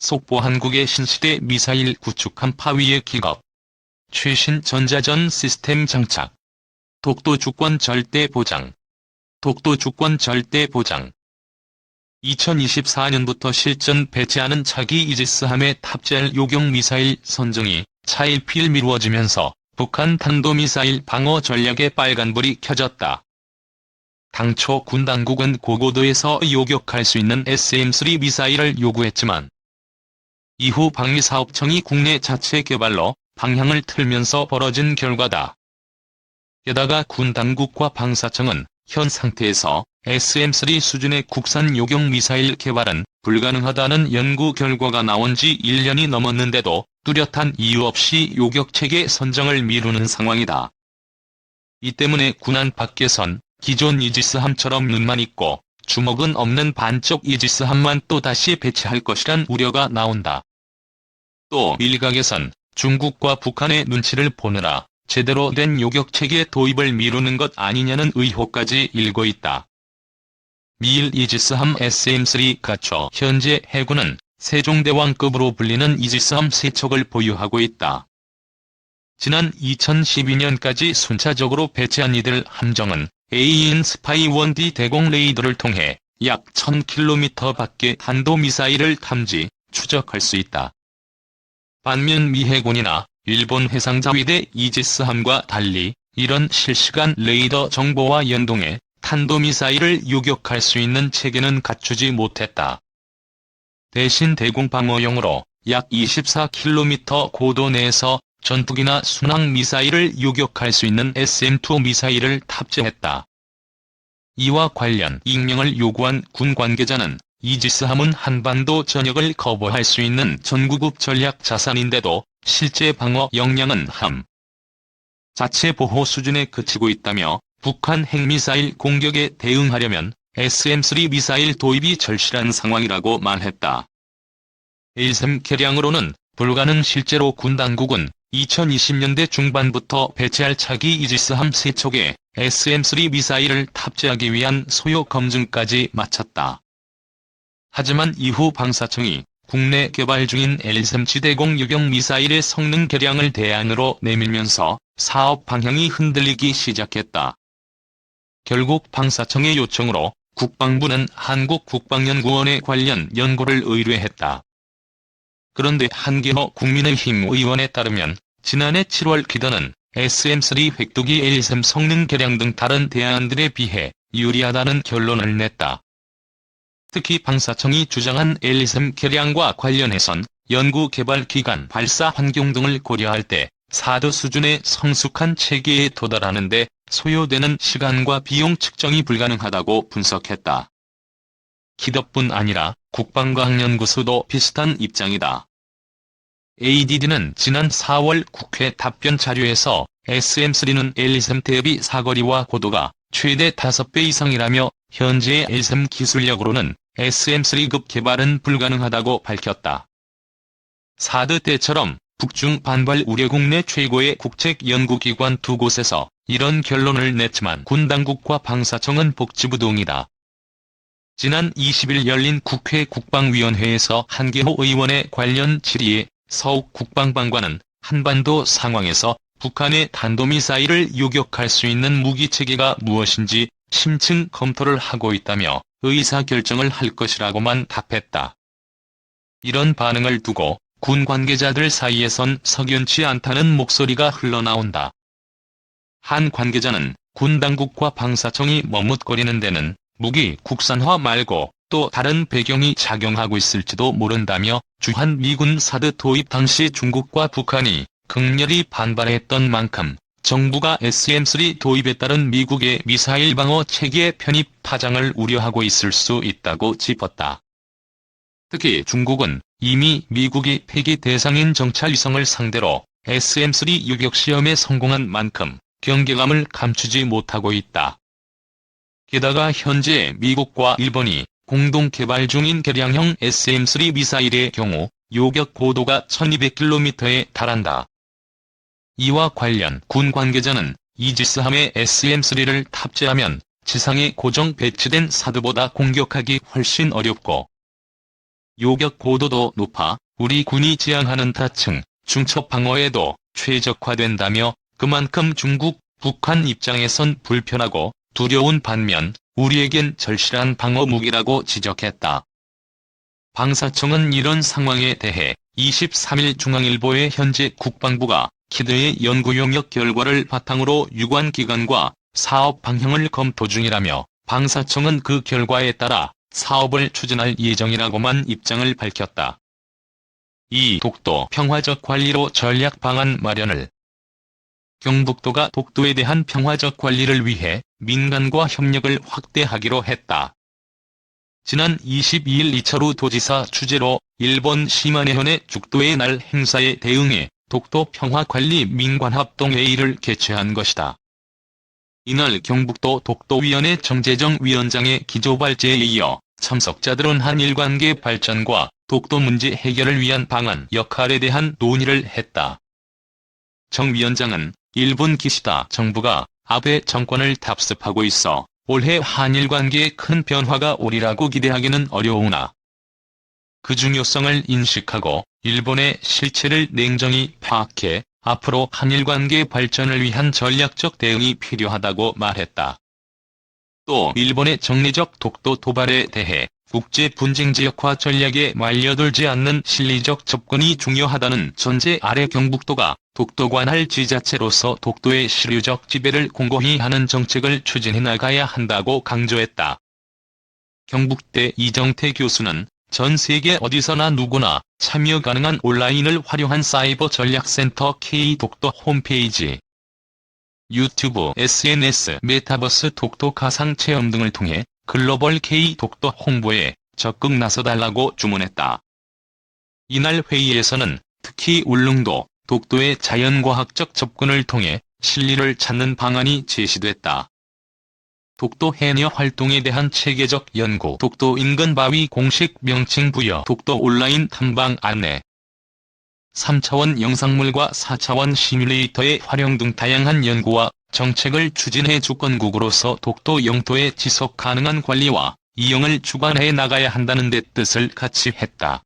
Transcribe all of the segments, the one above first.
속보 한국의 신시대 미사일 구축함 파위의 기겁. 최신 전자전 시스템 장착. 독도 주권 절대 보장. 독도 주권 절대 보장. 2024년부터 실전 배치하는 차기 이지스함에 탑재할 요격 미사일 선정이 차일피일 미루어지면서 북한 탄도미사일 방어 전략에 빨간불이 켜졌다. 당초 군 당국은 고고도에서 요격할 수 있는 SM-3 미사일을 요구했지만 이후 방위사업청이 국내 자체 개발로 방향을 틀면서 벌어진 결과다. 게다가 군 당국과 방사청은 현 상태에서 SM-3 수준의 국산 요격 미사일 개발은 불가능하다는 연구 결과가 나온 지 1년이 넘었는데도 뚜렷한 이유 없이 요격체계 선정을 미루는 상황이다. 이 때문에 군안 밖에선 기존 이지스함처럼 눈만 있고 주먹은 없는 반쪽 이지스함만 또다시 배치할 것이란 우려가 나온다. 또 일각에선 중국과 북한의 눈치를 보느라 제대로 된 요격체계 도입을 미루는 것 아니냐는 의혹까지 일고 있다. 미일 이지스함 SM-3 가초 현재 해군은 세종대왕급으로 불리는 이지스함 3척을 보유하고 있다. 지난 2012년까지 순차적으로 배치한 이들 함정은 AEN 스파이-1D 대공 레이더를 통해 약 1000km 밖의 탄도미사일을 탐지, 추적할 수 있다. 반면 미 해군이나 일본 해상자위대 이지스함과 달리 이런 실시간 레이더 정보와 연동해 탄도미사일을 요격할 수 있는 체계는 갖추지 못했다. 대신 대공방어용으로 약 24km 고도 내에서 전투기나 순항 미사일을 요격할 수 있는 SM-2 미사일을 탑재했다. 이와 관련 익명을 요구한 군 관계자는 이지스함은 한반도 전역을 거부할 수 있는 전구급 전략 자산인데도 실제 방어 역량은 함. 자체 보호 수준에 그치고 있다며 북한 핵미사일 공격에 대응하려면 SM-3 미사일 도입이 절실한 상황이라고 말했다. 1셈 개량으로는 불가능 실제로 군 당국은 2020년대 중반부터 배치할 차기 이지스함 3척에 SM-3 미사일을 탑재하기 위한 소요 검증까지 마쳤다. 하지만 이후 방사청이 국내 개발 중인 L-3 지대공 유격 미사일의 성능 개량을 대안으로 내밀면서 사업 방향이 흔들리기 시작했다. 결국 방사청의 요청으로 국방부는 한국국방연구원에 관련 연구를 의뢰했다. 그런데 한기호 국민의힘 의원에 따르면 지난해 7월 기던은 SM3 획도기 L3 성능 개량 등 다른 대안들에 비해 유리하다는 결론을 냈다. 특히 방사청이 주장한 L3 개량과 관련해선 연구개발 기간 발사 환경 등을 고려할 때 사드 수준의 성숙한 체계에 도달하는 데 소요되는 시간과 비용 측정이 불가능하다고 분석했다. 기덕뿐 아니라 국방과학연구소도 비슷한 입장이다. ADD는 지난 4월 국회 답변 자료에서 SM3는 L3 대비 사거리와 고도가 최대 5배 이상이라며 현재의 L3 기술력으로는 SM3급 개발은 불가능하다고 밝혔다. 사드 때처럼 북중 반발 우려 국내 최고의 국책연구기관 두 곳에서 이런 결론을 냈지만 군 당국과 방사청은 복지부 동이다. 지난 20일 열린 국회 국방위원회에서 한계호 의원의 관련 질의에 서욱 국방장관은 한반도 상황에서 북한의 탄도미사일을 요격할 수 있는 무기체계가 무엇인지 심층 검토를 하고 있다며 의사결정을 할 것이라고만 답했다. 이런 반응을 두고 군 관계자들 사이에선 석연치 않다는 목소리가 흘러나온다. 한 관계자는 군 당국과 방사청이 머뭇거리는 데는 무기 국산화 말고 또 다른 배경이 작용하고 있을지도 모른다며 주한 미군 사드 도입 당시 중국과 북한이 극렬히 반발했던 만큼 정부가 SM-3 도입에 따른 미국의 미사일 방어 체계 편입 파장을 우려하고 있을 수 있다고 짚었다. 특히 중국은 이미 미국이 폐기 대상인 정찰위성을 상대로 SM-3 유격 시험에 성공한 만큼 경계감을 감추지 못하고 있다. 게다가 현재 미국과 일본이 공동 개발 중인 개량형 SM-3 미사일의 경우 요격 고도가 1200km에 달한다. 이와 관련 군 관계자는 이지스함에 SM-3를 탑재하면 지상에 고정 배치된 사드보다 공격하기 훨씬 어렵고 요격 고도도 높아 우리 군이 지향하는 다층, 중첩 방어에도 최적화된다며 그만큼 중국, 북한 입장에선 불편하고 두려운 반면 우리에겐 절실한 방어 무기라고 지적했다. 방사청은 이런 상황에 대해 23일 중앙일보의 현재 국방부가 키드의 연구 용역 결과를 바탕으로 유관 기관과 사업 방향을 검토 중이라며 방사청은 그 결과에 따라 사업을 추진할 예정이라고만 입장을 밝혔다. 이 독도 평화적 관리로 전략 방안 마련을 경북도가 독도에 대한 평화적 관리를 위해 민간과 협력을 확대하기로 했다. 지난 22일 이철우 도지사 주재로 일본 시마네현의 죽도의 날 행사에 대응해 독도 평화관리 민관합동회의를 개최한 것이다. 이날 경북도 독도위원회 정재정 위원장의 기조발제에 이어 참석자들은 한일관계 발전과 독도 문제 해결을 위한 방안 역할에 대한 논의를 했다. 정 위원장은 일본 기시다 정부가 아베 정권을 답습하고 있어 올해 한일 관계에 큰 변화가 오리라고 기대하기는 어려우나 그 중요성을 인식하고 일본의 실체를 냉정히 파악해 앞으로 한일 관계 발전을 위한 전략적 대응이 필요하다고 말했다. 또 일본의 정례적 독도 도발에 대해 국제 분쟁 지역화 전략에 말려들지 않는 실리적 접근이 중요하다는 전제 아래 경북도가 독도 관할 지자체로서 독도의 실효적 지배를 공고히 하는 정책을 추진해 나가야 한다고 강조했다. 경북대 이정태 교수는 전 세계 어디서나 누구나 참여 가능한 온라인을 활용한 사이버 전략센터 K-독도 홈페이지 유튜브, SNS, 메타버스 독도 가상 체험 등을 통해 글로벌 K-독도 홍보에 적극 나서달라고 주문했다. 이날 회의에서는 특히 울릉도, 독도의 자연과학적 접근을 통해 실리를 찾는 방안이 제시됐다. 독도 해녀 활동에 대한 체계적 연구 독도 인근 바위 공식 명칭 부여 독도 온라인 탐방 안내 3차원 영상물과 4차원 시뮬레이터의 활용 등 다양한 연구와 정책을 추진해 주권국으로서 독도 영토의 지속 가능한 관리와 이용을 주관해 나가야 한다는 데 뜻을 같이 했다.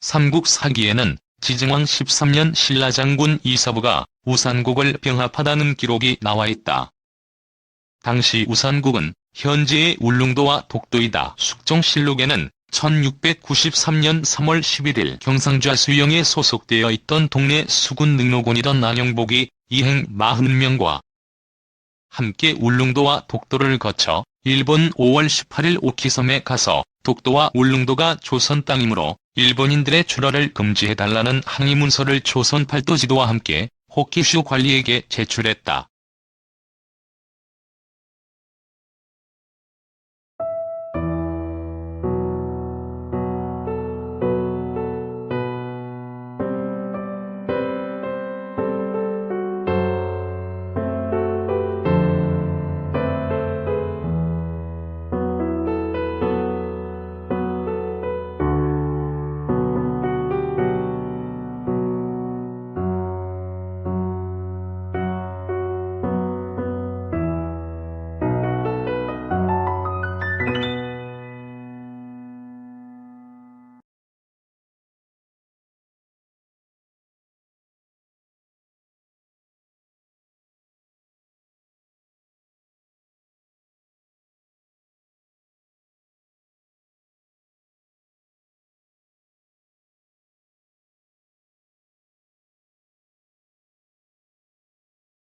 삼국 사기에는 지증왕 13년 신라장군 이서부가 우산국을 병합하다는 기록이 나와 있다. 당시 우산국은 현재의 울릉도와 독도이다. 숙종실록에는 1693년 3월 11일 경상좌 수영에 소속되어 있던 동네 수군 능로군이던 안영복이 이행 40명과 함께 울릉도와 독도를 거쳐 일본 5월 18일 오키섬에 가서 독도와 울릉도가 조선 땅이므로 일본인들의 출하를 금지해달라는 항의 문서를 조선 팔도 지도와 함께 호키슈 관리에게 제출했다.